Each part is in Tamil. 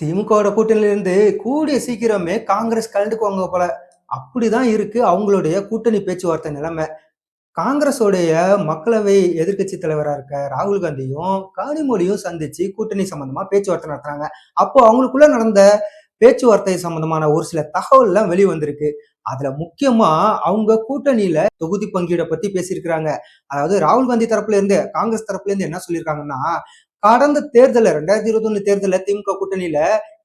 திமுகவோட கூட்டணியிலிருந்து கூடிய சீக்கிரமே காங்கிரஸ் கலந்துக்குவாங்க போல. அப்படிதான் இருக்கு அவங்களுடைய கூட்டணி பேச்சுவார்த்தை நிலைமை. காங்கிரஸோடைய மக்களவை எதிர்க்கட்சி தலைவராக இருக்க ராகுல் காந்தியும் கனிமொழியும் சந்திச்சு கூட்டணி சம்பந்தமா பேச்சுவார்த்தை நடத்துறாங்க. அப்போ அவங்களுக்குள்ள நடந்த பேச்சுவார்த்தை சம்பந்தமான ஒரு சில தகவல் எல்லாம் வெளி வந்திருக்கு அதுல முக்கியமா அவங்க கூட்டணியில தொகுதி பங்கீடை பத்தி பேசியிருக்கிறாங்க. அதாவது ராகுல் காந்தி தரப்புல இருந்து காங்கிரஸ் தரப்புல இருந்து என்ன சொல்லியிருக்காங்கன்னா கடந்த தேர்தலில் ரெண்டாயிரத்தி இருபத்தி ஒண்ணு தேர்தலில் திமுக கூட்டணியில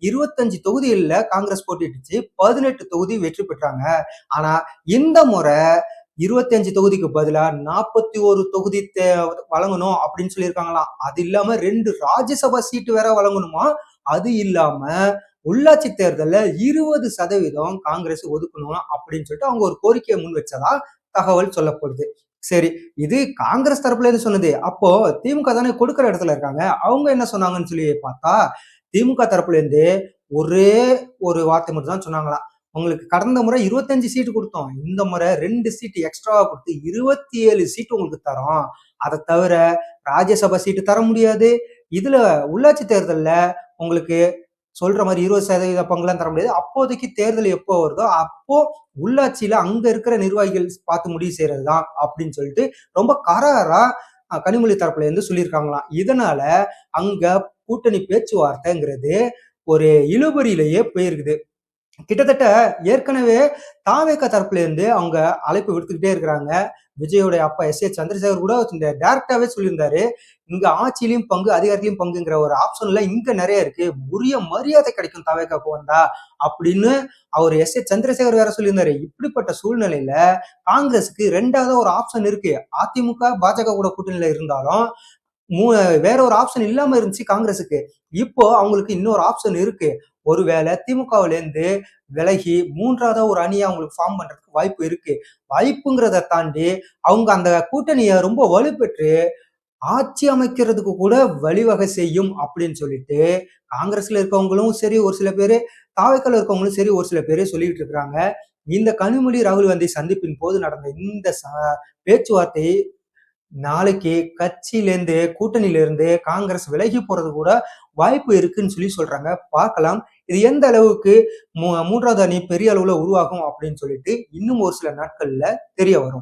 இருபத்தஞ்சு தொகுதிகளில் காங்கிரஸ் போட்டிட்டுச்சு பதினெட்டு தொகுதி வெற்றி பெற்றாங்க. ஆனா இந்த முறை இருபத்தி அஞ்சு தொகுதிக்கு பதிலா நாற்பத்தி ஒரு தொகுதி வழங்கணும் அப்படின்னு சொல்லியிருக்காங்களாம். அது இல்லாம ரெண்டு ராஜ்யசபா சீட்டு வேற வழங்கணுமா? அது இல்லாம உள்ளாட்சி தேர்தலில் இருபது சதவீதம் காங்கிரஸ் ஒதுக்கணும் அப்படின்னு சொல்லிட்டு அவங்க ஒரு கோரிக்கையை முன் வச்சதா தகவல் சொல்லப்படுது. சரி இது காங்கிரஸ் தரப்புல இருந்து சொன்னது அப்போ திமுக தானே கொடுக்குற இடத்துல இருக்காங்க. அவங்க என்ன சொன்னாங்கன்னு சொல்லி பார்த்தா திமுக தரப்புல இருந்து ஒரே ஒரு வார்த்தை மட்டும் தான் சொன்னாங்களாம் உங்களுக்கு கடந்த முறை இருபத்தஞ்சு சீட்டு கொடுத்தோம். இந்த முறை ரெண்டு சீட்டு எக்ஸ்ட்ராவா கொடுத்து இருபத்தி ஏழு சீட்டு உங்களுக்கு தரோம். அதை தவிர ராஜ்யசபா சீட்டு தர முடியாது. இதுல உள்ளாட்சி தேர்தலில் உங்களுக்கு சொல்ற மாதிரி இருபது சதவீத பங்குலாம் தர முடியாது. அப்போதைக்கு தேர்தல் எப்போ வருதோ அப்போ உள்ளாட்சியில அங்க இருக்கிற நிர்வாகிகள் பார்த்து முடிவு செய்யறது தான் அப்படின்னு சொல்லிட்டு ரொம்ப கராரா கனிமொழி தரப்புல இருந்து சொல்லியிருக்காங்களாம். இதனால அங்க கூட்டணி பேச்சுவார்த்தைங்கிறது ஒரு இழுபறியிலேயே போயிருக்குது. கிட்டத்தட்ட ஏற்கனவே தாவேக்க தரப்புல இருந்து அவங்க அழைப்பு விடுத்துக்கிட்டே இருக்கிறாங்க. விஜயோடைய அப்பா எஸ் ஏ சந்திரசேகர் கூட டேரக்டாவே சொல்லியிருந்தாரு. இங்க ஆட்சியிலையும் பங்கு அதிகாரத்திலையும் பங்குங்கிற ஒரு ஆப்ஷன்ல இங்க நிறைய இருக்கு. உரிய மரியாதை கிடைக்கும் தவேக்காக்கு வந்தா அப்படின்னு அவர் எஸ் ஏ சந்திரசேகர் வேற சொல்லியிருந்தாரு. இப்படிப்பட்ட சூழ்நிலையில காங்கிரஸுக்கு ரெண்டாவது ஒரு ஆப்ஷன் இருக்கு. அதிமுக பாஜக கூட கூட்டணியில இருந்தாலும் மூ வேற ஒரு ஆப்ஷன் இல்லாம இருந்துச்சு காங்கிரஸுக்கு. இப்போ அவங்களுக்கு இன்னொரு ஆப்ஷன் இருக்கு. ஒருவேளை திமுகவிலேருந்து விலகி மூன்றாவதா ஒரு அணியை அவங்களுக்கு ஃபார்ம் பண்றதுக்கு வாய்ப்பு இருக்கு. வாய்ப்புங்கிறத தாண்டி அவங்க அந்த கூட்டணியை ரொம்ப வலுப்பெற்று ஆட்சி அமைக்கிறதுக்கு கூட வழிவகை செய்யும் அப்படின்னு சொல்லிட்டு காங்கிரஸ்ல இருக்கவங்களும் சரி ஒரு சில பேரு தாவைக்கல் இருக்கவங்களும் சரி ஒரு சில பேரே சொல்லிட்டு இருக்கிறாங்க. இந்த கனிமொழி ராகுல் காந்தி சந்திப்பின் போது நடந்த இந்த பேச்சுவார்த்தை நாளைக்கு கட்சியிலேருந்து கூட்டணியிலேருந்து காங்கிரஸ் விலகி போறது கூட வாய்ப்பு இருக்குன்னு சொல்லி சொல்றாங்க. பார்க்கலாம். இது எந்த அளவுக்கு மூன்றாவது அணி பெரிய அளவுல உருவாகும் அப்படின்னு சொல்லிட்டு இன்னும் ஒரு சில நாட்கள்ல தெரிய வரும்.